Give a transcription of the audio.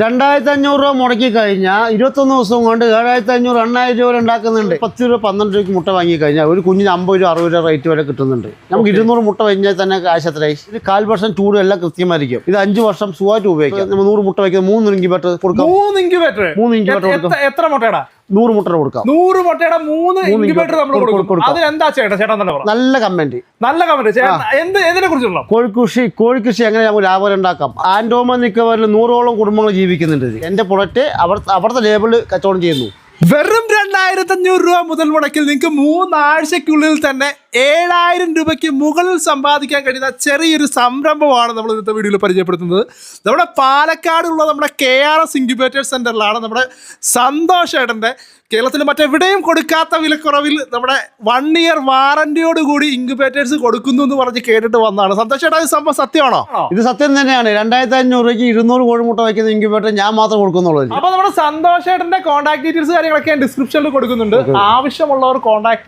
രണ്ടായിരത്തി അഞ്ഞൂറ് രൂപ മുടക്കി കഴിഞ്ഞാൽ ഇരുപത്തൊന്ന് ദിവസം കൊണ്ട് ഏഴായിരത്തി അഞ്ഞൂറ് എണ്ണായിരം രൂപ ഉണ്ടാക്കുന്നുണ്ട്. പത്ത് രൂപ പന്ത്രണ്ട് രൂപയ്ക്ക് മുട്ട വാങ്ങി കഴിഞ്ഞാൽ ഒരു കുഞ്ഞിന് അമ്പത് രൂപ അറുപത് രൂപ റേറ്റ് വരെ കിട്ടുന്നുണ്ട്. നമുക്ക് ഇരുന്നൂറ് മുട്ട കഴിഞ്ഞാൽ തന്നെ കാശ് എത്രയായി ഇത് കാൽ വർഷം ചൂട് എല്ലാം കൃത്യമായിരിക്കും. ഇത് അഞ്ച് വർഷം സുഖമായിട്ട് ഉപയോഗിക്കാം. നമ്മൾ നൂറ് മുട്ട വയ്ക്കുന്നത് മൂന്ന് ഇൻക്യുബേറ്റർ കൊടുക്കാം. മൂന്ന് ഇൻക്യുബേറ്റർ മൂന്ന് ഇൻക്യുബേറ്റർ കൊടുക്കാം. എത്ര മുട്ടയുടെ? നൂറ് മുട്ട കൊടുക്കാം. നൂറ് മുട്ടയുടെ മൂന്ന് ഇൻക്യുബേറ്റർ നമ്മൾ കൊടുക്കും. അതിനെന്താ ചേട്ടാ? ചേട്ടാ തന്നെ നല്ല കമന്റ്. നല്ല കമന്റ്. എന്ത് ഇതിനെ കുറിച്ചുള്ള? കോഴിക്കൃഷി കോഴിക്കൃഷി എങ്ങനെ നമുക്ക് ലാഭം ഉണ്ടാക്കാം? ആൻഡോമ നിക്കവരിൽ നൂറോളം കുടുംബങ്ങൾ ജീവിക്കുന്നുണ്ട്. എന്റെ പ്രൊഡക്റ്റ് അവർ അവിടുത്തെ ലേബിൾ കച്ചവടം ചെയ്യുന്നു. വെറും രണ്ടായിരത്തി അഞ്ഞൂറ് രൂപ മുതൽ മുടക്കിൽ നിങ്ങൾക്ക് മൂന്നാഴ്ചക്കുള്ളിൽ തന്നെ ഏഴായിരം രൂപയ്ക്ക് മുകളിൽ സമ്പാദിക്കാൻ കഴിയുന്ന ചെറിയൊരു സംരംഭമാണ് നമ്മൾ ഇന്നത്തെ വീഡിയോയിൽ പരിചയപ്പെടുത്തുന്നത്. നമ്മുടെ പാലക്കാടുള്ള നമ്മുടെ കെ ആർ എസ് ഇൻക്യുബേറ്റർ സെന്ററിലാണ് നമ്മുടെ സന്തോഷ് ഏട്ടന്റെ കേരളത്തിൽ മറ്റെവിടെയും കൊടുക്കാത്ത വിലക്കുറവിൽ നമ്മുടെ വൺ ഇയർ വാറന്റിയോട് കൂടി ഇൻക്യുബേറ്റേഴ്സ് കൊടുക്കുന്നു എന്ന് പറഞ്ഞ് കേട്ടിട്ട് വന്നതാണ്. സന്തോഷേട്ടാ ഇത് സംഭവം സത്യമാണോ? ഇത് സത്യം തന്നെയാണ്. രണ്ടായിരത്തി അഞ്ഞൂറ് രൂപയ്ക്ക് ഇരുന്നൂറ് കോഴിമുട്ട വയ്ക്കുന്ന ഇൻക്യുബേറ്റർ ഞാൻ മാത്രം കൊടുക്കുന്നുള്ളൂ. അപ്പൊ നമ്മുടെ സന്തോഷേട്ടന്റെ കോൺടാക്ട് ഡീറ്റെയിൽസ് കാര്യങ്ങളൊക്കെ ഞാൻ ഡിസ്ക്രിപ്ഷനിൽ കൊടുക്കുന്നുണ്ട്. ആവശ്യമുള്ളവർ കോൺടാക്ട്